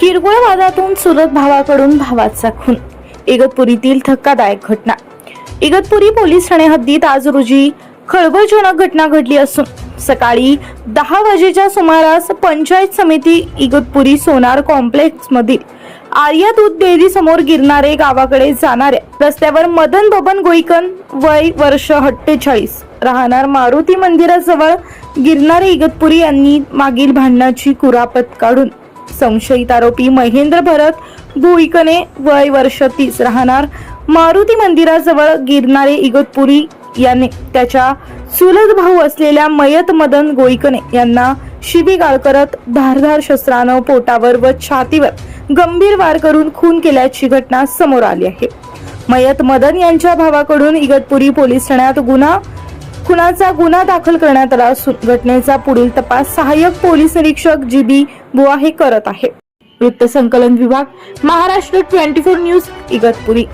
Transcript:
किरकोळ वादातून चुलत भावाकडून भावाचा खून इगतपुरीतील धक्कादायक घटना. इगतपुरी पोलीस ठाणे हद्दीत आज रोजी खळबळजनक घटना घडली असून सकाळी दहा वाजेच्या सुमारास पंचायत समिती इगतपुरी सोनार कॉम्प्लेक्स मधील आर्या दूध डेअरी समोर गिरणारे गावाकडे जाणाऱ्या रस्त्यावर मदन बबन गोईकन वय वर्ष अठ्ठेचाळीस. राहणार मारुती मंदिराजवळ गिरणारे इगतपुरी यांनी मागील भांडणाची कुरापत काढून संशयित आरोपी महेंद्र भरत भुईकने वय वर्ष तीस राहणार. मारुती मंदिराजवळ गिरणारे इगतपुरी याने त्याच्या चुलत भाऊ असलेल्या मयत मदन गोईकने यांना शिबीगाळ करत धारधार शस्त्रानं पोटावर व छातीवर गंभीर वार करून खून केल्याची घटना समोर आली आहे. मयत मदन यांच्या भावाकडून इगतपुरी पोलीस ठाण्यात गुन्हा खुनाचा गुन्हा दाखल करण्यात आला असून घटनेचा पुढील तपास सहाय्यक पोलीस निरीक्षक जी बी बुवा हे करत आहे. वृत्तसंकलन विभाग Maharashtra twenty four news Igatpuri.